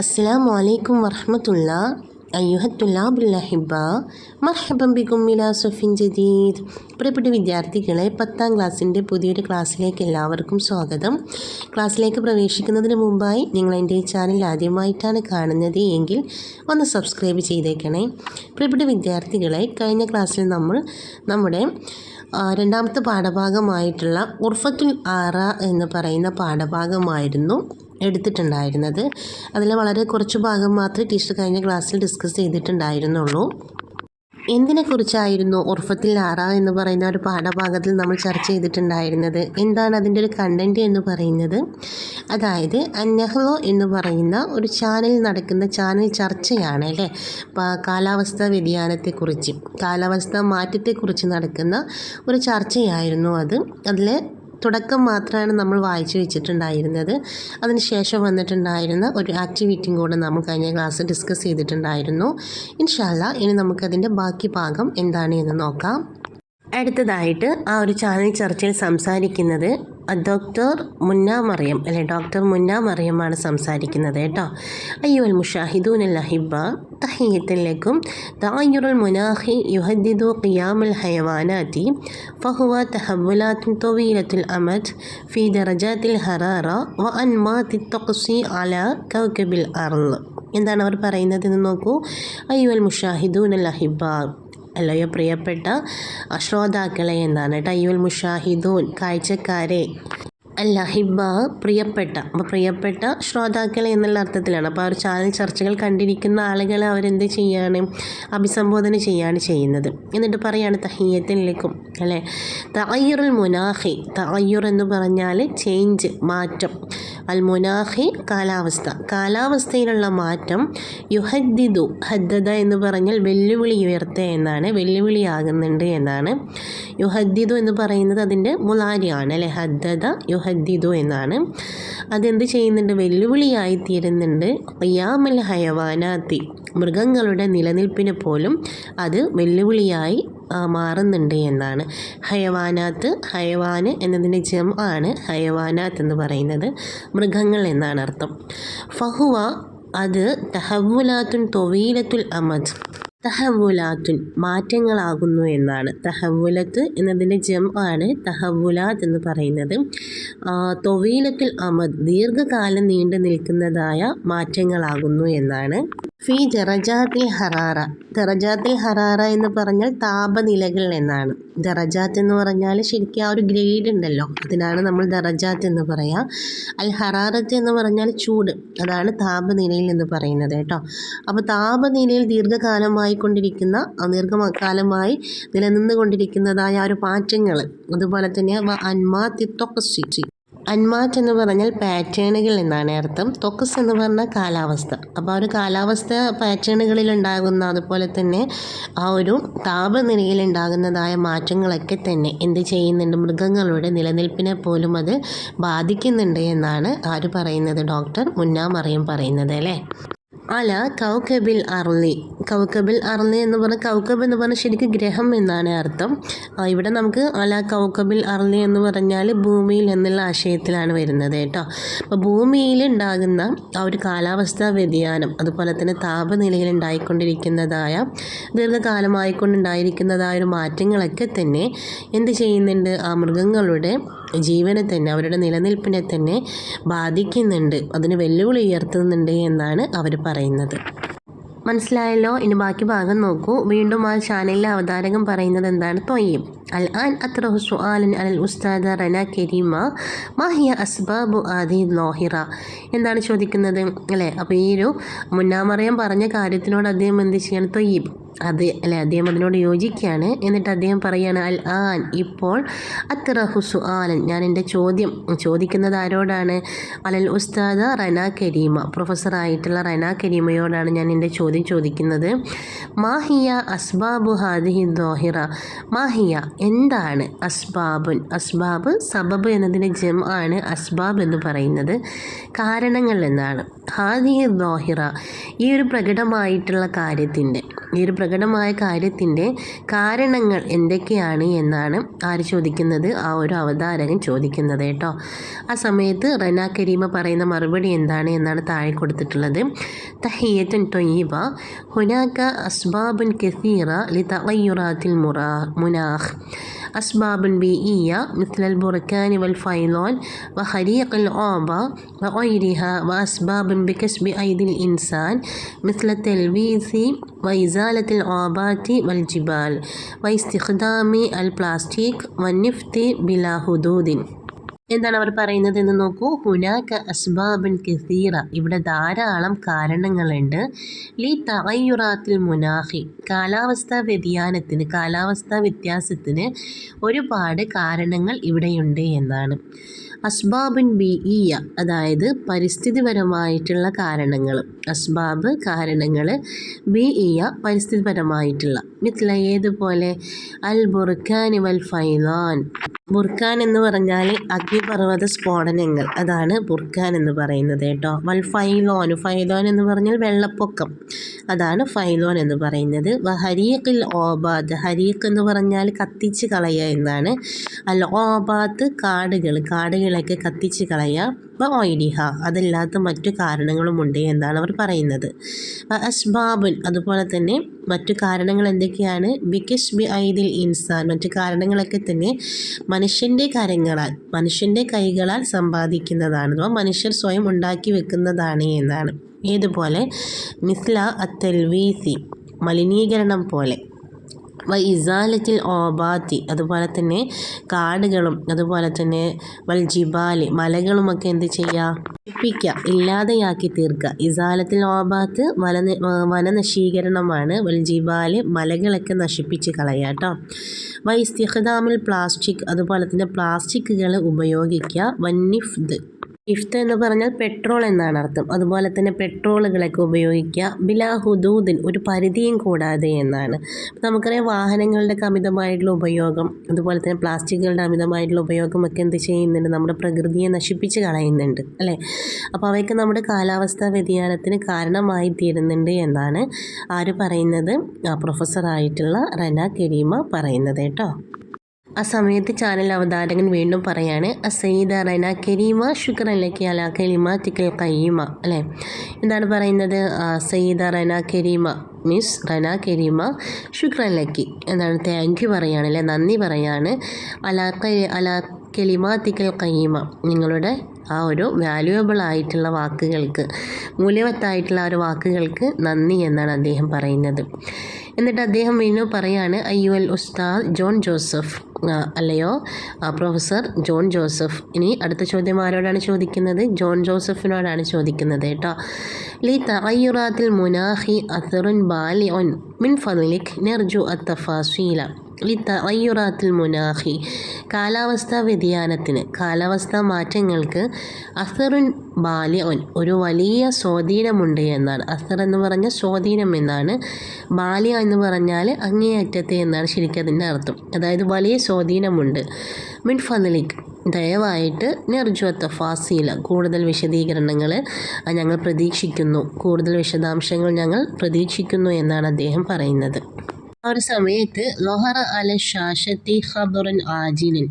അസ്സലാമു അലൈക്കും വറഹമത്തുള്ള അയ്യുഹത്തുല്ലാബുല്ലഹിബ. മർഹബം ബിഗും മിലാ സൊഫിൻ ജദീദ്. പ്രിയപ്പെട്ട വിദ്യാർത്ഥികളെ പത്താം ക്ലാസ്സിന്റെ പുതിയൊരു ക്ലാസ്സിലേക്ക് എല്ലാവർക്കും സ്വാഗതം. ക്ലാസ്സിലേക്ക് പ്രവേശിക്കുന്നതിന് മുമ്പായി നിങ്ങൾ എന്റെ ഈ ചാനൽ ആദ്യമായിട്ടാണ് കാണുന്നത് എങ്കിൽ ഒന്ന് സബ്സ്ക്രൈബ് ചെയ്തേക്കണേ. പ്രിയപ്പെട്ട വിദ്യാർത്ഥികളെ കഴിഞ്ഞ ക്ലാസ്സിൽ നമ്മൾ നമ്മുടെ രണ്ടാമത്തെ പാഠഭാഗമായിട്ടുള്ള ഉർഫത്തുൽ ആറ എന്ന് പറയുന്ന പാഠഭാഗമായിരുന്നു. എടുത്തിട്ടുണ്ടായിരുന്നത്. അതിൽ വളരെ കുറച്ച് ഭാഗം മാത്രമേ ടീച്ചർ കഴിഞ്ഞ ക്ലാസ്സിൽ ഡിസ്കസ് ചെയ്തിട്ടുണ്ടായിരുന്നുള്ളൂ. എന്തിനെക്കുറിച്ചായിരുന്നു ഉർഫത്തിൽ ആറ എന്ന് പറയുന്ന ഒരു പാഠഭാഗത്തിൽ നമ്മൾ ചർച്ച ചെയ്തിട്ടുണ്ടായിരുന്നത്? എന്താണ് അതിന്റെ ഒരു കണ്ടന്റ് എന്ന് പറയുന്നത്? അതായത് അന്നഹ്ലോ എന്ന് പറയുന്ന ഒരു ചാനലിൽ നടക്കുന്ന ചാനൽ ചർച്ചയാണ് അല്ലേ? കാലാവസ്ഥാ വ്യതിയാനത്തെക്കുറിച്ച് കാലാവസ്ഥാ മാറ്റത്തെക്കുറിച്ച് നടക്കുന്ന ഒരു ചർച്ചയായിരുന്നു അത്. അതിൽ തുടക്കം മാത്രമാണ് നമ്മൾ വായിച്ചു വെച്ചിട്ടുണ്ടായിരുന്നത്. അതിനുശേഷം വന്നിട്ടുണ്ടായിരുന്ന ഒരു ആക്ടിവിറ്റിയും കൂടെ നമ്മൾ കഴിഞ്ഞ ക്ലാസ് ഡിസ്കസ് ചെയ്തിട്ടുണ്ടായിരുന്നു. ഇൻഷാല്ല ഇനി നമുക്കതിന്റെ ബാക്കി ഭാഗം എന്താണ് എന്ന് നോക്കാം. അടുത്തതായിട്ട് ആ ഒരു ചാനൽ ചർച്ചയിൽ സംസാരിക്കുന്നത് ഡോക്ടർ മുന്ന മറിയം അല്ലെ ഡോക്ടർ മുന്ന മറിയമാണ് സംസാരിക്കുന്നത് കേട്ടോ. അയ്യോൽ മുഷാഹിദൂൻ അഹിബ തഹീത്തിലേക്കും തായുറുൽ മുനാഹി യുഹദ്ദിദു ഖിയാമുൽ ഹയവാനാത്തി ഫഹുവ തഹബുലാത്തും തൊവീലത്തുൽ അമദ് ഫി ദറജാത്തിൽ ഹറാറ വ അൻമാത്തി തൊക്സി അല കൗക്കബിൽ അർന്ന് എന്താണ് അവർ പറയുന്നത് എന്ന് നോക്കൂ? അയ്യുൽ മുഷാഹിദൂൻ അഹിബ അല്ലയോ പ്രിയപ്പെട്ട ശ്രോതാക്കളെ എന്നാണ് കേട്ടോ അയ്യുൽ മുഷാഹിദൂൻ കാഴ്ചക്കാരെ. അല്ലഹിബ പ്രിയപ്പെട്ട പ്രിയപ്പെട്ട ശ്രോതാക്കൾ എന്നുള്ള അർത്ഥത്തിലാണ്. അപ്പോൾ ആ ഒരു ചാനൽ ചർച്ചകൾ കണ്ടിരിക്കുന്ന ആളുകളെ അവരെന്ത് ചെയ്യാണ്? അഭിസംബോധന ചെയ്യാണ് ചെയ്യുന്നത്. എന്നിട്ട് പറയാണ് തഹീയത്തിലേക്കും അല്ലേ? തയ്യുറുൽ മുനാഹി തയ്യുർ എന്ന് പറഞ്ഞാൽ ചേഞ്ച് മാറ്റം. അൽ മുനാഹി കാലാവസ്ഥ. കാലാവസ്ഥയിലുള്ള മാറ്റം യുഹദ്ദിദു ഹദ്ദദ എന്ന് പറഞ്ഞാൽ വെല്ലുവിളി ഉയർത്തുക എന്നാണ് വെല്ലുവിളിയാകുന്നുണ്ട് എന്നാണ്. യുഹദ്ദിദു എന്ന് പറയുന്നത് അതിന്റെ മുലാരിയാണ് അല്ലെ? ഹദ്ദദ എന്നാണ്. അതെന്ത് ചെയ്യുന്നുണ്ട്? വെല്ലുവിളിയായി തീരുന്നുണ്ട്. ഖിയാമൽ ഹയവാനാത്തി മൃഗങ്ങളുടെ നിലനിൽപ്പിന് പോലും അത് വെല്ലുവിളിയായി മാറുന്നുണ്ട് എന്നാണ്. ഹയവാനാത്ത് ഹയവാന് എന്നതിന്റെ ജം ആണ് ഹയവാനാത്ത് എന്ന് പറയുന്നത്. മൃഗങ്ങൾ എന്നാണ് അർത്ഥം. ഫഹുവ അത് തഹവുലാത്തുൻ തൊവീലത്തുൽ അമദ്. തഹവുലാത്തുൻ മാറ്റങ്ങളാകുന്നു എന്നാണ്. തഹവുലത്ത് എന്നതിന്റെ ജം ആണ് തഹവുലാത്ത് എന്ന് പറയുന്നത്. തൊവീലത്തിൽ അമദ് ദീർഘകാലം നീണ്ടു നിൽക്കുന്നതായ മാറ്റങ്ങളാകുന്നു എന്നാണ്. ഫി ദറജാത്തിൽ ഹറാറ ദറജാത്തിൽ ഹറാറ എന്ന് പറഞ്ഞാൽ താപനിലകൾ എന്നാണ്. ദറജാത്ത് എന്ന് പറഞ്ഞാൽ ശരിക്കും ആ ഒരു ഗ്രേഡ് ഉണ്ടല്ലോ അതിനാണ് നമ്മൾ ദറജാത്ത് എന്ന് പറയാം. അൽ ഹറാറത്ത് എന്ന് പറഞ്ഞാൽ ചൂട് അതാണ് താപനിലയിൽ എന്ന് പറയുന്നത് കേട്ടോ. അപ്പോൾ താപനിലയിൽ ദീർഘകാലമായി കൊണ്ടിരിക്കുന്ന ആ ദീർഘകാലമായി നിലനിന്ന് കൊണ്ടിരിക്കുന്നതായ ഒരു പാറ്റേണുകൾ. അതുപോലെ തന്നെ അൻമാ അന്മാ തിത്തൊക്കസി അന്മാറ്റ് എന്ന് പറഞ്ഞാൽ പാറ്റേണുകൾ എന്നാണ് അർത്ഥം. തൊക്കസ് എന്ന് പറഞ്ഞാൽ കാലാവസ്ഥ. അപ്പോൾ ആ ഒരു കാലാവസ്ഥ പാറ്റേണുകളിൽ ഉണ്ടാകുന്ന അതുപോലെ തന്നെ ആ ഒരു താപനിലയിൽ ഉണ്ടാകുന്നതായ മാറ്റങ്ങളൊക്കെ തന്നെ എന്ത് ചെയ്യുന്നുണ്ട്? മൃഗങ്ങളുടെ നിലനിൽപ്പിനെ പോലും അത് ബാധിക്കുന്നുണ്ട് എന്നാണ് ആര് പറയുന്നത്? ഡോക്ടർ മുന്നാമറിയും പറയുന്നത് അല്ലേ? അല കൗക്കബിൽ അർലി കൗക്കബിൽ അർലി എന്ന് പറഞ്ഞ കൗക്കബ് എന്ന് പറഞ്ഞാൽ ശരിക്കും ഗ്രഹം എന്നാണ് അർത്ഥം. ഇവിടെ നമുക്ക് അല കൗക്കബിൽ അർലി എന്ന് പറഞ്ഞാൽ ഭൂമിയിൽ എന്നുള്ള ആശയത്തിലാണ് വരുന്നത് കേട്ടോ. അപ്പോൾ ഭൂമിയിൽ ഉണ്ടാകുന്ന ആ ഒരു കാലാവസ്ഥാ വ്യതിയാനം അതുപോലെ തന്നെ താപനിലയിൽ ഉണ്ടായിക്കൊണ്ടിരിക്കുന്നതായ ദീർഘകാലമായിക്കൊണ്ടുണ്ടായിരിക്കുന്നതായ ഒരു മാറ്റങ്ങളൊക്കെ തന്നെ എന്ത് ചെയ്യുന്നുണ്ട്? ആ മൃഗങ്ങളുടെ ജീവനെ തന്നെ അവരുടെ നിലനിൽപ്പിനെ തന്നെ ബാധിക്കുന്നുണ്ട്. അതിന് വെല്ലുവിളി ഉയർത്തുന്നുണ്ട് എന്നാണ് അവർ പറയുന്നത്. മനസ്സിലായല്ലോ? ഇനി ബാക്കി ഭാഗം നോക്കൂ. വീണ്ടും ആ ചാനലിലെ അവതാരകം പറയുന്നത് എന്താണ്? തൊയ്യം. അൽ أطرح سؤالا على الأستاذة റന കരീമ മാഹിയ അസ്ബാബു ആദി ലോഹിറ എന്താണ് ചോദിക്കുന്നത്. അല്ലേ? അപ്പോൾ ഈ ഒരു മുന്നാമറിയം പറഞ്ഞ കാര്യത്തിനോട് അദ്ദേഹം എന്ത് ചെയ്യാണ്? തൊയ്യീബ്. അത് അല്ലെ? അദ്ദേഹം അതിനോട് യോജിക്കുകയാണ്. എന്നിട്ട് അദ്ദേഹം പറയാണ് അൽ ആൻ ഇപ്പോൾ അത്രഹു ആലൻ ഞാൻ എന്റെ ചോദ്യം ചോദിക്കുന്നത് ആരോടാണ്? അലൽ ഉസ്താദ റന കരീമ. പ്രൊഫസറായിട്ടുള്ള റന കരീമയോടാണ് ഞാൻ എന്റെ ചോദ്യം ചോദിക്കുന്നത്. മാഹിയ അസ്ബാബു ഹാദിഹി ദോഹിറ മാഹിയ എന്താണ് അസ്ബാബുൻ? അസ്ബാബ് സബബ് എന്നതിന്റെ ജം ആണ് അസ്ബാബ് എന്ന് പറയുന്നത്. കാരണങ്ങൾ എന്നാണ് ഹാദി ദോഹിറ ഈ ഒരു പ്രകടമായിട്ടുള്ള കാര്യത്തിന്റെ ഈ ഒരു പ്രകടമായ കാര്യത്തിന്റെ കാരണങ്ങൾ എന്തൊക്കെയാണ് എന്നാണ് ആര് ചോദിക്കുന്നത്? ആ ഒരു അവതാരകൻ ചോദിക്കുന്നത് കേട്ടോ. ആ സമയത്ത് റന കരീമ പറയുന്ന മറുപടി എന്താണ് എന്നാണ് താഴെ കൊടുത്തിട്ടുള്ളത്. തഹിയത്തൻ തൊയ്യബ ഹുനാക്ക അസ്ബാബുൻ കസീറ ലി തവയ്യുറാത്തിൽ മുറാ മുനാഹ്. أسباب بيئية مثل البركان والفيضان وخليق الغابة وغيرها وأسباب بكسب أيدي الإنسان مثل التلويث وإزالة الغابات والجبال واستخدام البلاستيك والنفط بلا حدود. എന്താണ് അവർ പറയുന്നത് എന്ന് നോക്കൂ? ഹുനാക്ക അസ്ബാബൻ കസീറ. ഇവിടെ ധാരാളം കാരണങ്ങളുണ്ട്. ലീ തകയുറാത്തിൽ മുനാഹി കാലാവസ്ഥാ വ്യതിയാനത്തിന് കാലാവസ്ഥാ വ്യത്യാസത്തിന് ഒരുപാട് കാരണങ്ങൾ ഇവിടെയുണ്ട് എന്നാണ്. അസ്ബാബിൻ ബി ഈയ അതായത് പരിസ്ഥിതിപരമായിട്ടുള്ള കാരണങ്ങൾ അസ്ബാബ് കാരണങ്ങൾ ബി ഈയ പരിസ്ഥിതിപരമായിട്ടുള്ള. മിത്ല ഏതുപോലെ? അൽ ബുർഖാനി വൽ ഫൈലാൻ ബുർഖാൻ എന്ന് പറഞ്ഞാൽ അഗ്നിപർവത സ്ഫോടനങ്ങൾ. അതാണ് ബുർഖാൻ എന്ന് പറയുന്നത് കേട്ടോ. വൽ ഫൈലോൻ ഫൈലോൻ എന്ന് പറഞ്ഞാൽ വെള്ളപ്പൊക്കം. അതാണ് ഫൈലോൻ എന്ന് പറയുന്നത്. വ ഹരീഖിൽ ഓബാദ്. ഹരീഖ് എന്ന് പറഞ്ഞാൽ കത്തിച്ച് കളയുക എന്നാണ്. അൽ കാടുകൾ കാടുകൾ കാടുകളൊക്കെ കത്തിച്ച് കളയുക ഓയിലിഹ അതല്ലാത്ത മറ്റു കാരണങ്ങളുമുണ്ട് എന്നാണ് അവർ പറയുന്നത്. അസ്ബാബുൻ. അതുപോലെ തന്നെ മറ്റു കാരണങ്ങൾ എന്തൊക്കെയാണ്? ബിക്കസ് ബി ഐദിൽ ഇൻസാൻ. മറ്റു കാരണങ്ങളൊക്കെ തന്നെ മനുഷ്യന്റെ കരങ്ങളാൽ മനുഷ്യന്റെ കൈകളാൽ സമ്പാദിക്കുന്നതാണ്. അഥവാ മനുഷ്യർ സ്വയം ഉണ്ടാക്കി വെക്കുന്നതാണ് എന്നാണ്. ഏതുപോലെ മിസ്ല അത്തൽ വീസി മലിനീകരണം പോലെ. വ ഇസാലത്തിൽ ഓബാത്തി അതുപോലെ തന്നെ കാടുകളും അതുപോലെ തന്നെ വൽ ജിബാലി മലകളുമൊക്കെ എന്ത് ചെയ്യുക നശിപ്പിക്കുക ഇല്ലാതെയാക്കി തീർക്കുക ഇസാലത്തിൽ ഓബാത്ത് വന വനനശീകരണമാണ് വൽ ജിബാൽ മലകളൊക്കെ നശിപ്പിച്ച് കളയുക കേട്ടോ വൈസ്തിഹദാമിൽ പ്ലാസ്റ്റിക് അതുപോലെ തന്നെ പ്ലാസ്റ്റിക്കുകൾ ഉപയോഗിക്കുക വന്നിഫ്ദ് ഇഫ്ത എന്ന് പറഞ്ഞാൽ പെട്രോൾ എന്നാണ് അർത്ഥം. അതുപോലെ തന്നെ പെട്രോളുകളൊക്കെ ഉപയോഗിക്കുക. ബിലാ ഹുദൂദിൻ ഒരു പരിധിയും കൂടാതെ എന്നാണ്. നമുക്കറിയാം വാഹനങ്ങളുടെ അമിതമായിട്ടുള്ള ഉപയോഗം അതുപോലെ തന്നെ പ്ലാസ്റ്റിക്കുകളുടെ അമിതമായിട്ടുള്ള ഉപയോഗമൊക്കെ എന്ത് ചെയ്യുന്നുണ്ട്? നമ്മുടെ പ്രകൃതിയെ നശിപ്പിച്ച് കളയുന്നുണ്ട് അല്ലേ? അപ്പോൾ അവയൊക്കെ നമ്മുടെ കാലാവസ്ഥാ വ്യതിയാനത്തിന് കാരണമായി തീരുന്നുണ്ട് എന്നാണ് ആര് പറയുന്നത്? പ്രൊഫസറായിട്ടുള്ള റന കരീമ പറയുന്നത് കേട്ടോ. ആ സമയത്ത് ചാനൽ അവതാരകൻ വീണ്ടും പറയാണ് അസൈദ റൈന കരീമ ഷുക്കർ അല്ലെങ്കിൽ അല കലിമ തിക്കൽ കയ്യമ അല്ലേ? എന്താണ് പറയുന്നത്? സയ്യിദ റൈന കരീമ മിസ് റന കരീമ ശുക്രൻ ലക്കി എന്താണ് താങ്ക് യു പറയാണ് അല്ലേ? നന്ദി പറയാണ്. അല അല തിക്കൽ കയ്യമ നിങ്ങളുടെ ആ ഒരു വാല്യുവബിൾ ആയിട്ടുള്ള വാക്കുകൾക്ക് മൂല്യവത്തായിട്ടുള്ള ആ ഒരു വാക്കുകൾക്ക് നന്ദി എന്നാണ് അദ്ദേഹം പറയുന്നത്. എന്നിട്ട് അദ്ദേഹം വീണ്ടും പറയാണ് അയ്യോ എൽ ഉസ്താദ് ജോൺ ജോസഫ് അല്ലയോ? Professor John Joseph. ഇനി അടുത്ത ചോദ്യം ആരോടാണ് ചോദിക്കുന്നത്? ജോൺ ജോസഫിനോടാണ് ചോദിക്കുന്നത് കേട്ടോ. ലി തറയുറാത്തിൽ മുനാഹി അസറുൻ ബാലി ഒൻ മിൻ ഫലിക് നെർജു അത്തഫാസീല. ലിത്തയ്യുറാത്തിൽ മുനാഹി കാലാവസ്ഥാ വ്യതിയാനത്തിന് കാലാവസ്ഥാ മാറ്റങ്ങൾക്ക് അസറുൻ ബാല്യ ഒരു വലിയ സ്വാധീനമുണ്ട് എന്നാണ്. അസർ എന്ന് പറഞ്ഞാൽ സ്വാധീനം എന്നാണ്. ബാല്യ എന്ന് പറഞ്ഞാൽ അങ്ങേയറ്റത്തെ എന്നാണ് ശരിക്കും അതിന്റെ അർത്ഥം. അതായത് വലിയ സ്വാധീനമുണ്ട്. മിൻ ഫനലിക് ദയവായിട്ട് നെർജുവത്ത ഫാസീല കൂടുതൽ വിശദീകരണങ്ങൾ ഞങ്ങൾ പ്രതീക്ഷിക്കുന്നു. കൂടുതൽ വിശദാംശങ്ങൾ ഞങ്ങൾ പ്രതീക്ഷിക്കുന്നു എന്നാണ് അദ്ദേഹം പറയുന്നത്. ആ ഒരു സമയത്ത് ലൊഹറ അല ഷാഷത്തി ഖബറുൻ ആജിനിൻ.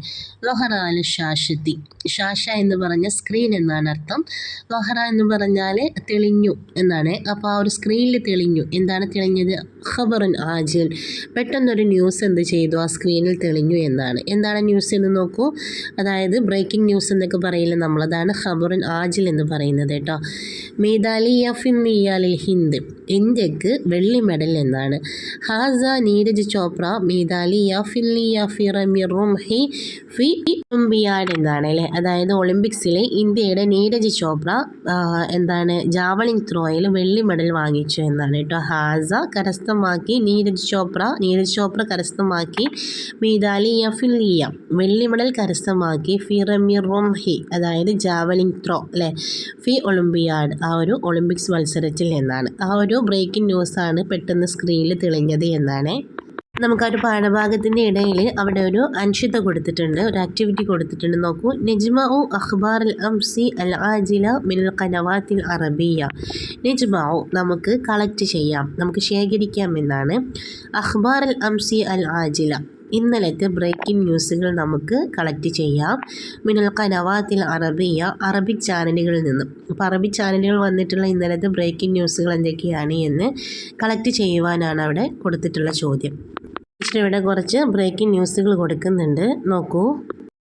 ലൊഹറ അല ഷാഷത്തി ഷാഷ എന്ന് പറഞ്ഞ സ്ക്രീൻ എന്നാണ് അർത്ഥം. ലൊഹറ എന്ന് പറഞ്ഞാൽ തെളിഞ്ഞു എന്നാണ്. അപ്പോൾ ആ ഒരു സ്ക്രീനിൽ തെളിഞ്ഞു. എന്താണ് തെളിഞ്ഞത്? ഖബറുൻ ആജിൻ. പെട്ടെന്നൊരു ന്യൂസ് എന്ത് ചെയ്തു? ആ സ്ക്രീനിൽ തെളിഞ്ഞു എന്നാണ്. എന്താണ് ന്യൂസ് എന്ന് നോക്കൂ. അതായത് ബ്രേക്കിംഗ് ന്യൂസ് എന്നൊക്കെ പറയില്ല നമ്മളതാണ് ഖബറുൻ ആജിൽ എന്ന് പറയുന്നത് കേട്ടോ. മെയ്താലി യഫിൻ നിയാലിൽ ഹിന്ദ്. ഇന്ത്യയ്ക്ക് വെള്ളി മെഡൽ എന്നാണ്. ഹാസ നീരജ് ചോപ്ര മീതാലി ഫില്ലിയ ഫിറമി റുംഹി ഫി ഒളിമ്പിയാഡ് എന്നാണ് അല്ലേ അതായത് ഒളിമ്പിക്സിലെ ഇന്ത്യയുടെ നീരജ് ചോപ്ര എന്താണ് ജാവലിംഗ് ത്രോയിൽ വെള്ളി മെഡൽ വാങ്ങിച്ചു എന്നാണ് കേട്ടോ. ഹാസ കരസ്ഥമാക്കി നീരജ് ചോപ്ര നീരജ് ചോപ്ര കരസ്ഥമാക്കി മീതാലി ഫില്ലിയ വെള്ളി മെഡൽ കരസ്ഥമാക്കി ഫിറമി റുംഹി അതായത് ജാവലിംഗ് ത്രോ അല്ലേ? ഫി ഒളിമ്പിയാഡ് ആ ഒരു ഒളിമ്പിക്സ് മത്സരത്തിൽ എന്നാണ് ആ ഒരു ബ്രേക്കിംഗ് ന്യൂസാണ് പെട്ടെന്ന് സ്ക്രീനിൽ തെളിഞ്ഞത് എന്നാണ് നമുക്ക് ആ ഒരു പാഠഭാഗത്തിന്റെ ഇടയിൽ അവിടെ ഒരു അൻഷിത കൊടുത്തിട്ടുണ്ട് ഒരു ആക്ടിവിറ്റി കൊടുത്തിട്ടുണ്ട്. നോക്കൂ നെജ്മഉ അഖ്ബാർ അൽ അംസി അൽ ആജില മിനൽ കനവാത്തിൽ അറബിയ. നെജ്മഉ നമുക്ക് കളക്ട് ചെയ്യാം നമുക്ക് ശേഖരിക്കാം എന്നാണ്. അഖ്ബാർ അൽ അംസി അൽ ആജില. ഇന്നലത്തെ ബ്രേക്കിംഗ് ന്യൂസുകൾ നമുക്ക് കളക്ട് ചെയ്യാം. മിനൽ കനവാത്തിൽ അറബിയ അറബിക് ചാനലുകളിൽ നിന്നും. അപ്പോൾ അറബിക് ചാനലുകൾ വന്നിട്ടുള്ള ഇന്നലത്തെ ബ്രേക്കിംഗ് ന്യൂസുകൾ എന്തൊക്കെയാണ് എന്ന് കളക്ട് ചെയ്യുവാനാണ് അവിടെ കൊടുത്തിട്ടുള്ള ചോദ്യം. ഇവിടെ കുറച്ച് ബ്രേക്കിംഗ് ന്യൂസുകൾ കൊടുക്കുന്നുണ്ട്. നോക്കൂ.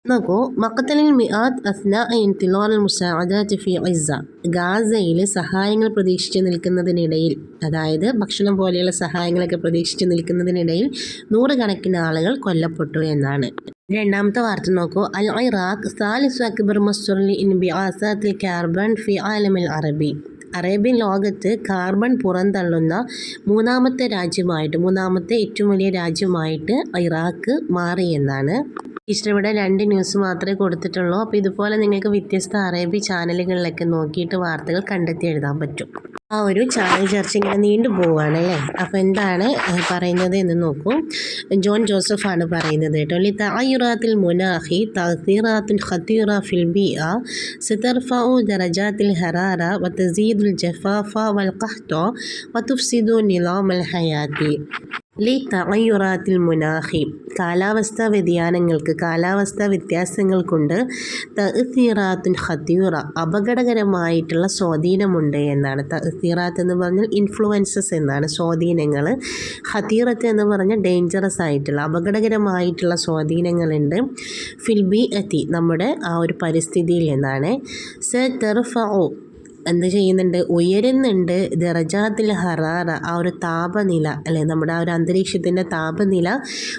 നോക്കൂ മക്കത്തലിൽ മിയാദ് അസ്ന ഇന്തിലോർ മുസാദാത്ത് ഫി ഇസ ഗാസയിൽ സഹായങ്ങൾ പ്രതീക്ഷിച്ച് നിൽക്കുന്നതിനിടയിൽ അതായത് ഭക്ഷണം പോലെയുള്ള സഹായങ്ങളൊക്കെ പ്രതീക്ഷിച്ച് നിൽക്കുന്നതിനിടയിൽ നൂറുകണക്കിന് ആളുകൾ കൊല്ലപ്പെട്ടു എന്നാണ്. രണ്ടാമത്തെ വാർത്ത നോക്കൂ. അൽ ഇറാഖ് സാലിസ് അക്ബർ മസ്റ്റുർലി ഇൻ ബിആസാത്തിൽ കാർബൺ ഫി ആലമിൽ അറബി. അറേബ്യൻ ലോകത്ത് കാർബൺ പുറന്തള്ളുന്ന മൂന്നാമത്തെ രാജ്യമായിട്ട് മൂന്നാമത്തെ ഏറ്റവും വലിയ രാജ്യമായിട്ട് ഇറാഖ് മാറിയെന്നാണ് ടീച്ചർ ഇവിടെ രണ്ട് ന്യൂസ് മാത്രമേ കൊടുത്തിട്ടുള്ളൂ. അപ്പോൾ ഇതുപോലെ നിങ്ങൾക്ക് വ്യത്യസ്ത അറേബ്യ ചാനലുകളിലൊക്കെ നോക്കിയിട്ട് വാർത്തകൾ കണ്ടെത്തി എഴുതാൻ പറ്റും. ആ ഒരു ചാനൽ ചർച്ച ഇങ്ങനെ നീണ്ടു പോവുകയാണല്ലേ? അപ്പോൾ എന്താണ് പറയുന്നത് എന്ന് നോക്കൂ. ജോൺ ജോസഫാണ് പറയുന്നത് കേട്ടോ. ലി തായുറാത്തിൽ മുനാഹി തഹീറാത്തുൽ ഖത്തീറ ഫിൽബി ആ സിതർഫ ദറജാത്തിൽ ഹറാറ വ തസീദ് الجفاف والقحط وتفسد نظام الحياة ലി തഅയ്യുറാത്തിൽ മുനാഖി കാലാവസ്ഥാ വ്യതിയാനങ്ങൾക്ക് കാലാവസ്ഥാ വ്യത്യാസങ്ങൾ കൊണ്ട് തഅ്സീറാത്തുൻ ഖതീറ അപകടകരമായിട്ടുള്ള സ്വാധീനമുണ്ട് എന്നാണ് തഅ്സീറാത്ത് എന്ന് പറഞ്ഞാൽ ഇൻഫ്ലുവൻസസ് എന്നാണ് സ്വാധീനങ്ങൾ ഖതീറത്ത് എന്ന് പറഞ്ഞാൽ ഡേഞ്ചറസ് ആയിട്ടുള്ള അപകടകരമായിട്ടുള്ള സ്വാധീനങ്ങളുണ്ട് ഫിൽബി എത്തി നമ്മുടെ ആ ഒരു പരിസ്ഥിതിയിൽ നിന്നാണ് സ തെർഫഉ എന്ത് ചെയ്യുന്നുണ്ട്? ഉയരുന്നുണ്ട്. ദറജാത്തിൽ ഹറാറ ആ ഒരു താപനില അല്ലെ? നമ്മുടെ ആ ഒരു അന്തരീക്ഷത്തിന്റെ താപനില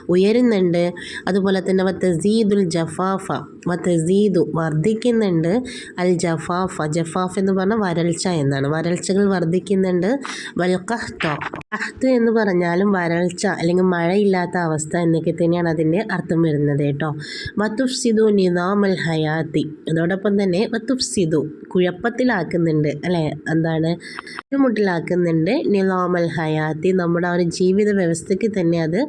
ഉയരുന്നുണ്ട്. അതുപോലെ തന്നെ വത്തസീദുൽ ജഫാഫ വത്തസീദു വർദ്ധിക്കുന്നുണ്ട്. അൽ ജഫാഫ ജഫാഫ് എന്ന് പറഞ്ഞാൽ വരൾച്ച എന്നാണ്. വരൾച്ചകൾ വർദ്ധിക്കുന്നുണ്ട്. വൽക്കഹ്ത കഹ്ത കഹ്ത്ത് എന്ന് പറഞ്ഞാലും വരൾച്ച അല്ലെങ്കിൽ മഴയില്ലാത്ത അവസ്ഥ എന്നൊക്കെ തന്നെയാണ് അതിന്റെ അർത്ഥം വരുന്നത് കേട്ടോ. വത്തുഫ്സിദു നിദാമൽ ഹയാത്തി അതോടൊപ്പം തന്നെ വത്തുഫ്സിദു കുഴപ്പത്തിലാക്കുന്നുണ്ട്. അല്ലേ? എന്താണ്? ബുദ്ധിമുട്ടിലാക്കുന്നുണ്ട്. നിലോമൽ ഹയാത്തി നമ്മുടെ ആ ഒരു ജീവിത വ്യവസ്ഥയ്ക്ക് തന്നെ അത്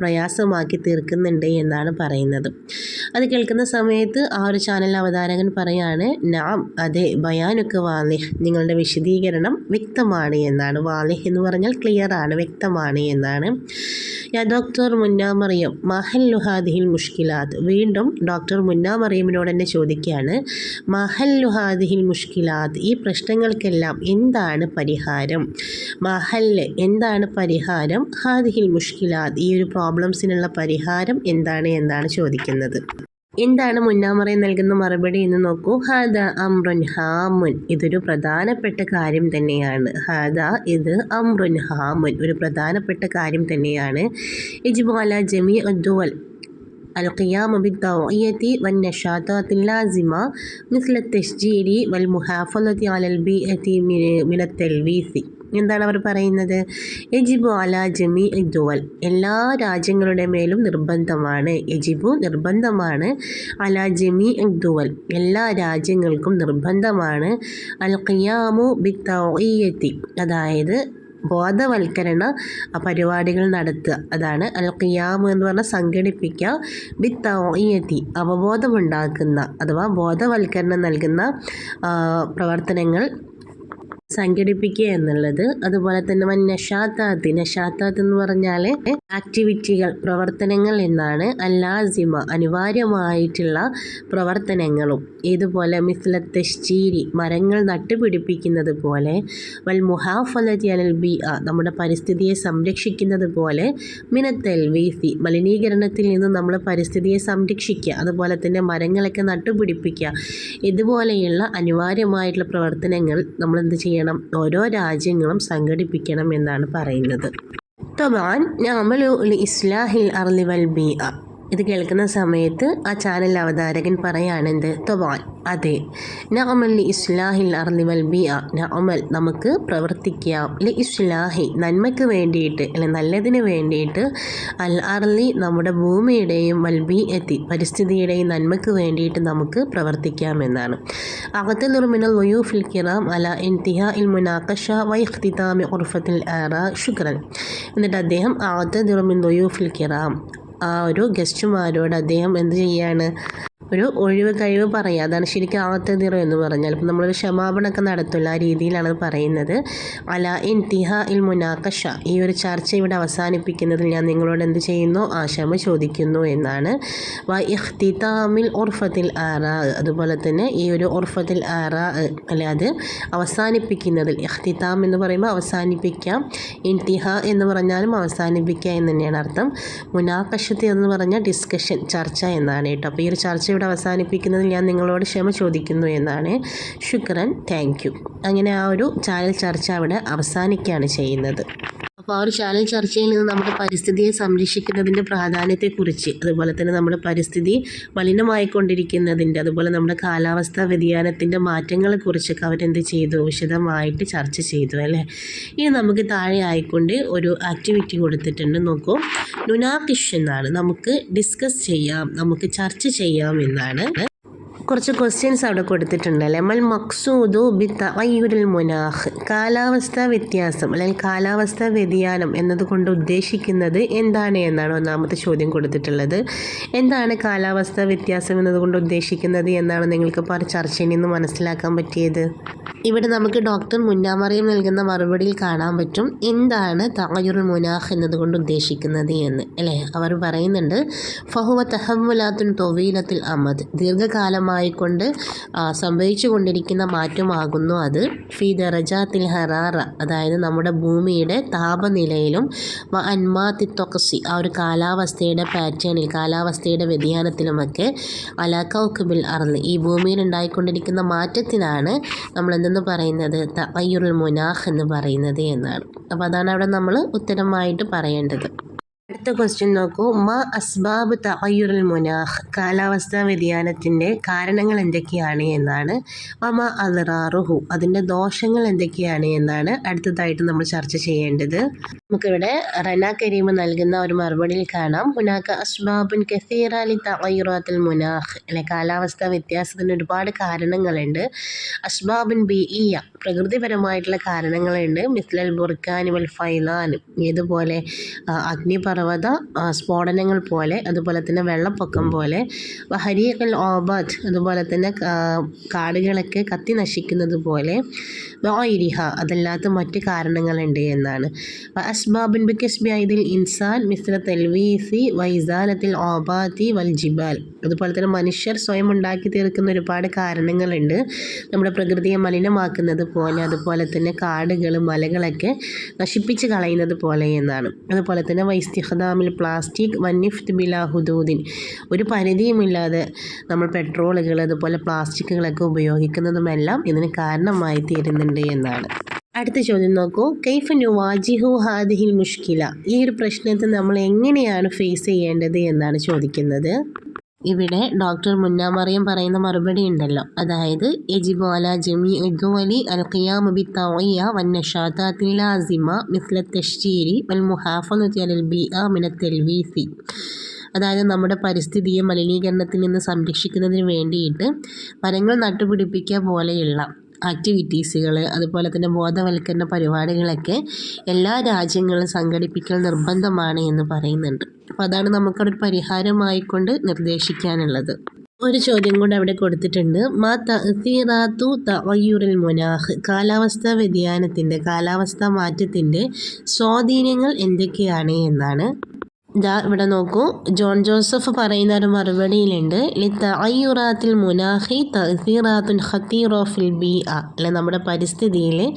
പ്രയാസമാക്കി തീർക്കുന്നുണ്ട് എന്നാണ് പറയുന്നത്. അത് കേൾക്കുന്ന സമയത്ത് ആ ഒരു ചാനൽ അവതാരകൻ പറയാണ് നാം അതെ ബയാനൊക്കെ വാലിഹ്. നിങ്ങളുടെ വിശദീകരണം വ്യക്തമാണ് എന്നാണ്. വാലിഹ് എന്ന് പറഞ്ഞാൽ ക്ലിയർ ആണ് വ്യക്തമാണ് എന്നാണ്. യാ ഡോക്ടർ മുന്നാമറിയം മഹൽ ലുഹാദിഹിൽ മുഷ്കിലാത്ത്. വീണ്ടും ഡോക്ടർ മുന്നാമറിയമിനോട് തന്നെ ചോദിക്കുകയാണ് മഹൽ ലുഹാദിഹിൽ മുഷ്കിലാത്ത് ഈ പ്രശ്നങ്ങൾക്കെല്ലാം എന്താണ് പരിഹാരം? മഹല്ല് എന്താണ് പരിഹാരം? ഹാദിഹിൽ മുഷ്കിലാത്ത് ഈ ഒരു പ്രോബ്ലംസിനുള്ള പരിഹാരം എന്താണ്? എന്നാണ് ചോദിക്കുന്നത്. എന്താണ് മുന്നാമറയും നൽകുന്ന മറുപടി എന്ന് നോക്കൂ ഹാദ അമ്രുൻ ഹാമുൻ ഇതൊരു പ്രധാനപ്പെട്ട കാര്യം തന്നെയാണ് ഹാദ ഇത് അമ്രുൻ ഹാമുൻ ഒരു പ്രധാനപ്പെട്ട കാര്യം തന്നെയാണ് ഇജ്ബാല ജമി അദ്വൽ القيام بالتوعية والنشاطات اللازمة مثل التشجير والمحافظة على البيئة من- من التلويث എന്താണ് അവർ പറയുന്നത്? യജിബു അല ജമി ദുവൽ. എല്ലാ രാജ്യങ്ങളുടെ മേലും നിർബന്ധമാണ്. യജിബു നിർബന്ധമാണ്. അല ജമി ദുവൽ. എല്ലാ രാജ്യങ്ങൾക്കും നിർബന്ധമാണ്. അൽ ഖിയാമു ബി തൗയ്യത്തി അതായത് ബോധവൽക്കരണ പരിപാടികൾ നടത്തുക. അതാണ് അൽ ഖിയാമ് എന്ന് പറഞ്ഞാൽ സംഘടിപ്പിക്കുക. ബി തൗഇയത്തി. അവബോധമുണ്ടാക്കുന്ന അഥവാ ബോധവൽക്കരണം നൽകുന്ന പ്രവർത്തനങ്ങൾ സംഘടിപ്പിക്കുക എന്നുള്ളത്. അതുപോലെ തന്നെ വൻ നഷാത്താത്ത്. നഷാത്താത്ത് എന്ന് പറഞ്ഞാൽ ആക്ടിവിറ്റികൾ പ്രവർത്തനങ്ങൾ എന്നാണ് അല്ലാസിമ അനിവാര്യമായിട്ടുള്ള പ്രവർത്തനങ്ങളും. ഇതുപോലെ മിസ്ല തെശ്ചീരി മരങ്ങൾ നട്ടുപിടിപ്പിക്കുന്നത് പോലെ വൽ മുഹാഫലത്തി അലൽ ബി ആ നമ്മുടെ പരിസ്ഥിതിയെ സംരക്ഷിക്കുന്നത് പോലെ മിനത്തൽ വി സി മലിനീകരണത്തിൽ നിന്ന് നമ്മൾ പരിസ്ഥിതിയെ സംരക്ഷിക്കുക. അതുപോലെ തന്നെ മരങ്ങളൊക്കെ നട്ടുപിടിപ്പിക്കുക. ഇതുപോലെയുള്ള അനിവാര്യമായിട്ടുള്ള പ്രവർത്തനങ്ങൾ നമ്മൾ എന്ത് ചെയ്യണം? ഓരോ രാജ്യങ്ങളും സംഘടിപ്പിക്കണം എന്നാണ് പറയുന്നത് طبعا نعمل لإصلاح الأرض والبيئة ഇത് കേൾക്കുന്ന സമയത്ത് ആ ചാനൽ അവതാരകൻ പറയാണെന്ത് തൊവാൻ അതെ. നഅമൽ ലി ഇസ്ലാഹിൽ അർലി വൽ ബിയ നഅമൽ നമുക്ക് പ്രവർത്തിക്കാം. ലി ഇസ്ലാഹി നന്മയ്ക്ക് വേണ്ടിയിട്ട് അല്ലെ നല്ലതിന് വേണ്ടിയിട്ട് അൽ അർലി നമ്മുടെ ഭൂമിയുടെയും വൽ ബി എത്തി പരിസ്ഥിതിയുടെയും നന്മയ്ക്ക് വേണ്ടിയിട്ട് നമുക്ക് പ്രവർത്തിക്കാം എന്നാണ്. അകത്ത് നിർമ്മിനൽ വയൂഫിൽ കിറാം അല ഇൻതിഹ ഇൽ മുനാക്കഷ വൈ ഇഖ്തിതാമി ഉർഫത്തിൽ ആറ. ശുക്രൻ. എന്നിട്ട് അദ്ദേഹം അകത്ത് നിർമ്മിൻ വയൂഫിൽ കിറാം. ആ ഒരു ഗസ്റ്റുമാരോട് അദ്ദേഹം എന്ത് ചെയ്യാണ്? ഒരു ഒഴിവ് കഴിവ് പറയുക അതാണ് ശരിക്കും ആദ്യത്തെ നിറം എന്ന് പറഞ്ഞാൽ. ഇപ്പം നമ്മളൊരു ക്ഷമാപണമൊക്കെ നടത്തുള്ള ആ രീതിയിലാണ് പറയുന്നത്. അല ഇൻ തിഹ ഇൽ മുനാക്കഷ. ഈ ഒരു ചർച്ച ഇവിടെ അവസാനിപ്പിക്കുന്നതിൽ ഞാൻ നിങ്ങളോട് എന്ത് ചെയ്യുന്നു? ആ ക്ഷമ ചോദിക്കുന്നു എന്നാണ്. വ ഇഖ്തിതാമിൽ ഉർഫത്തിൽ ആറാ. അതുപോലെ തന്നെ ഈ ഒരു ഉർഫത്തിൽ ആറാ അല്ലെ അത് അവസാനിപ്പിക്കുന്നതിൽ. ഇഖ്തിതാം എന്ന് പറയുമ്പോൾ അവസാനിപ്പിക്കാം. ഇൻതിഹ എന്ന് പറഞ്ഞാലും അവസാനിപ്പിക്കുക എന്ന് തന്നെയാണ് അർത്ഥം. മുനാക്കഷത്തി എന്ന് പറഞ്ഞാൽ ഡിസ്കഷൻ ചർച്ച എന്നാണ് കേട്ടോ. അപ്പോൾ ഈ ഒരു ചർച്ച ഇവിടെ അവസാനിപ്പിക്കുന്നതിൽ ഞാൻ നിങ്ങളോട് ക്ഷമ ചോദിക്കുന്നു എന്നാണ്. ശുക്രൻ താങ്ക് അങ്ങനെ ആ ഒരു ചാനൽ ചർച്ച അവിടെ അവസാനിക്കുകയാണ് ചെയ്യുന്നത്. അപ്പോൾ ആ ഒരു ചാനൽ ചർച്ചയിൽ നിന്ന് നമ്മുടെ പരിസ്ഥിതിയെ സംരക്ഷിക്കുന്നതിന്റെ പ്രാധാന്യത്തെക്കുറിച്ച്. അതുപോലെ തന്നെ നമ്മുടെ പരിസ്ഥിതി മലിനമായിക്കൊണ്ടിരിക്കുന്നതിന്റെ അതുപോലെ നമ്മുടെ കാലാവസ്ഥാ വ്യതിയാനത്തിന്റെ മാറ്റങ്ങളെക്കുറിച്ചൊക്കെ അവരെന്ത് ചെയ്തു? വിശദമായിട്ട് ചർച്ച ചെയ്തു അല്ലേ? ഇനി നമുക്ക് താഴെ ആയിക്കൊണ്ട് ഒരു ആക്ടിവിറ്റി കൊടുത്തിട്ടുണ്ട്. നോക്കൂ. നുനാക്കിഷ് എന്നാണ്. നമുക്ക് ഡിസ്കസ് ചെയ്യാം. നമുക്ക് ചർച്ച ചെയ്യാം എന്നാണ്. കുറച്ച് ക്വസ്റ്റ്യൻസ് അവിടെ കൊടുത്തിട്ടുണ്ടല്ലേ? മൽ മക്സൂദു ബി തയ്യുരുൽ മുനാഹ്. കാലാവസ്ഥാ വ്യത്യാസം അല്ലെങ്കിൽ കാലാവസ്ഥാ വ്യതിയാനം എന്നതുകൊണ്ട് ഉദ്ദേശിക്കുന്നത് എന്താണ് എന്നാണ് ഒന്നാമത്തെ ചോദ്യം കൊടുത്തിട്ടുള്ളത്. എന്താണ് കാലാവസ്ഥാ വ്യത്യാസം എന്നതുകൊണ്ട് ഉദ്ദേശിക്കുന്നത് എന്നാണ് നിങ്ങൾക്ക് ചർച്ചയിൽ നിന്ന് മനസ്സിലാക്കാൻ പറ്റിയത്? ഇവിടെ നമുക്ക് ഡോക്ടർ മുന്നാമറിയം നൽകുന്ന മറുപടിയിൽ കാണാൻ പറ്റും. എന്താണ് തയ്യുറുൽ മുനാഹ് എന്നതുകൊണ്ട് ഉദ്ദേശിക്കുന്നത് എന്ന് അല്ലേ? അവർ പറയുന്നുണ്ട് ഫഹുവ തഹമുലാത്തുൻ തൊവീലത്തിൽ അമദ്. ദീർഘകാലമായിക്കൊണ്ട് സംഭവിച്ചു കൊണ്ടിരിക്കുന്ന മാറ്റമാകുന്നു അത്. ഫി ദറജാത്തിൽ ഹറാറ അതായത് നമ്മുടെ ഭൂമിയുടെ താപനിലയിലും അൻമാത്തി തൊക്സി ആ ഒരു കാലാവസ്ഥയുടെ പാറ്റേണിൽ കാലാവസ്ഥയുടെ വ്യതിയാനത്തിലുമൊക്കെ അലാക്കൗക്കുബിൽ കൗക്കബിൽ അർന്ന് ഈ ഭൂമിയിൽ ഉണ്ടായിക്കൊണ്ടിരിക്കുന്ന മാറ്റത്തിനാണ് നമ്മൾ എന്തെന്ന് പറയുന്നത്? തയ്യുറുൽ മുനാഹ് എന്ന് പറയുന്നത് എന്നാണ്. അപ്പോൾ അതാണ് അവിടെ നമ്മൾ ഉത്തരമായിട്ട് പറയേണ്ടത്. അടുത്ത ക്വസ്റ്റ്യൻ നോക്കൂ. മ അസ്ബാബ് തയ്യുറൽ മുനാഹ് കാലാവസ്ഥാ വ്യതിയാനത്തിന്റെ കാരണങ്ങൾ എന്തൊക്കെയാണ് എന്നാണ്. മമ അലറാറുഹു അതിന്റെ ദോഷങ്ങൾ എന്തൊക്കെയാണ് എന്നാണ് അടുത്തതായിട്ട് നമ്മൾ ചർച്ച ചെയ്യേണ്ടത്. നമുക്കിവിടെ റന കരീം നൽകുന്ന ഒരു മറുപടിയിൽ കാണാം. മുനാക്ക അസ്ബാബുൻ അലി തയ്യുറാത്തുൽ മുനാഹ് അല്ലെ കാലാവസ്ഥാ വ്യത്യാസത്തിന് ഒരുപാട് കാരണങ്ങളുണ്ട്. അസ്ബാബുൻ ബി ഇയ പ്രകൃതിപരമായിട്ടുള്ള കാരണങ്ങളുണ്ട്. മിസ്ലൽ ബുർഖാൻ വൽ ഫൈലാൻ ഇതുപോലെ അഗ്നിപർവത സ്ഫോടനങ്ങൾ പോലെ അതുപോലെ തന്നെ വെള്ളപ്പൊക്കം പോലെ ഹരിയക്കൽ ഓബാദ് അതുപോലെ തന്നെ കാടുകളൊക്കെ കത്തി നശിക്കുന്നത് പോലെ വായിരിഹ അതല്ലാത്ത മറ്റ് കാരണങ്ങളുണ്ട് എന്നാണ്. അസ്ബാബിൻ ബിക്കസ്ബി ഇതിൽ ഇൻസാൻ മിസ്ര തെൽവീസി വൈസാലത്തിൽ ഓബാത്തി വൽ ജിബാൽ അതുപോലെ തന്നെ മനുഷ്യർ സ്വയം ഉണ്ടാക്കി തീർക്കുന്ന ഒരുപാട് കാരണങ്ങളുണ്ട്. നമ്മുടെ പ്രകൃതിയെ മലിനമാക്കുന്നത് പോലെ അതുപോലെ തന്നെ കാടുകൾ മലകളൊക്കെ നശിപ്പിച്ച് കളയുന്നത് പോലെ എന്നാണ്. അതുപോലെ തന്നെ വൈസ്തിഹദാമിൽ പ്ലാസ്റ്റിക് വന്നിഫ്ത് ബിലാ ഹുദൂദിൻ ഒരു പരിധിയുമില്ലാതെ നമ്മൾ പെട്രോളുകൾ അതുപോലെ പ്ലാസ്റ്റിക്കുകളൊക്കെ ഉപയോഗിക്കുന്നതുമെല്ലാം ഇതിന് കാരണമായി തീരുന്നുണ്ട് എന്നാണ്. അടുത്ത ചോദ്യം നോക്കൂ. കൈഫ് നുവാജിഹു ഹാദിഹിൽ മുഷ്കില? ഈ ഒരു പ്രശ്നത്തെ നമ്മൾ എങ്ങനെയാണ് ഫേസ് ചെയ്യേണ്ടത് എന്നാണ് ചോദിക്കുന്നത്. ഇവിടെ ഡോക്ടർ മുന്നാമറിയം പറയുന്ന മറുപടി ഉണ്ടല്ലോ. അതായത് എജിബോല ജമി എഗ്വലി അൽ ഖിയാമ ബി തൗയ്യ വൻ നഷാതാത്തിൽ ലാസിമ മിസ്ല തഷ്ചീരി വൽ മുഹാഫലത്തി അലൽ ബി ആ മിന തെൽവീസി. അതായത് നമ്മുടെ പരിസ്ഥിതിയെ മലിനീകരണത്തിൽ നിന്ന് സംരക്ഷിക്കുന്നതിന് വേണ്ടിയിട്ട് മരങ്ങൾ നട്ടുപിടിപ്പിക്കുക പോലെയുള്ള ആക്ടിവിറ്റീസുകൾ അതുപോലെ തന്നെ ബോധവൽക്കരണ പരിപാടികളൊക്കെ എല്ലാ രാജ്യങ്ങളും സംഘടിപ്പിക്കൽ നിർബന്ധമാണ് എന്ന് പറയുന്നുണ്ട്. അപ്പോൾ അതാണ് നമുക്കവിടെ ഒരു പരിഹാരമായിക്കൊണ്ട് നിർദ്ദേശിക്കാനുള്ളത്. ഒരു ചോദ്യം കൂടെ അവിടെ കൊടുത്തിട്ടുണ്ട്. മാ തീറാത്തു തവയൂറിൽ മുനാഹ്? കാലാവസ്ഥാ വ്യതിയാനത്തിന്റെ കാലാവസ്ഥാ മാറ്റത്തിന്റെ സ്വാധീനങ്ങൾ എന്തൊക്കെയാണ് എന്നാണ്. ഇതാ ഇവിടെ നോക്കൂ. ജോൺ ജോസഫ് പറയുന്ന ഒരു മറുപടിയിലുണ്ട്. ലിത്തയ്യുറാത്തിൽ മുനാഹി തസീറാത്തുൻ ഹത്തീറോഫിൽ ബി അ അല്ലെ നമ്മുടെ പരിസ്ഥിതിയിൽ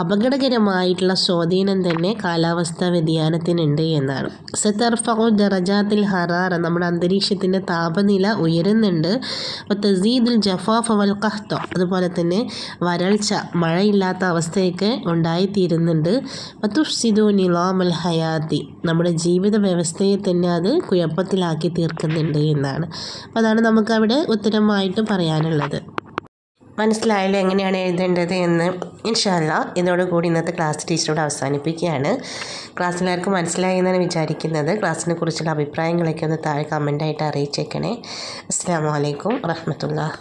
അപകടകരമായിട്ടുള്ള സ്വാധീനം തന്നെ കാലാവസ്ഥാ വ്യതിയാനത്തിനുണ്ട് എന്നാണ്. സത്തർഫു ദറജാത്തിൽ ഹറാറ നമ്മുടെ അന്തരീക്ഷത്തിന്റെ താപനില ഉയരുന്നുണ്ട്. അപ്പോൾ തസീദുൽ ജഫാഫ് വൽ കഹ്തോ അതുപോലെ തന്നെ വരൾച്ച മഴയില്ലാത്ത അവസ്ഥയൊക്കെ ഉണ്ടായിത്തീരുന്നുണ്ട്. തുഫ്സിദു നിലാമൽ ഹയാത്തി നമ്മുടെ ജീവിത വ്യവസ്ഥയെ തന്നെ അത് കുഴപ്പത്തിലാക്കി തീർക്കുന്നുണ്ട് എന്നാണ്. അപ്പോൾ അതാണ് നമുക്കവിടെ ഉത്തരമായിട്ട് പറയാനുള്ളത്. മനസ്സിലായല്ലോ എങ്ങനെയാണ് എഴുതേണ്ടത് എന്ന്. ഇൻഷാല്ല ഇതോടുകൂടി ഇന്നത്തെ ക്ലാസ് ടീച്ചറോട് അവസാനിപ്പിക്കുകയാണ്. ക്ലാസ് എല്ലാവർക്കും മനസ്സിലായി എന്നാണ് വിചാരിക്കുന്നത്. ക്ലാസ്സിനെ കുറിച്ചുള്ള അഭിപ്രായങ്ങളൊക്കെ ഒന്ന് താഴെ കമന്റായിട്ട് അറിയിച്ചേക്കണേ. അസ്സാം വലൈക്കും വറഹമത്തുള്ള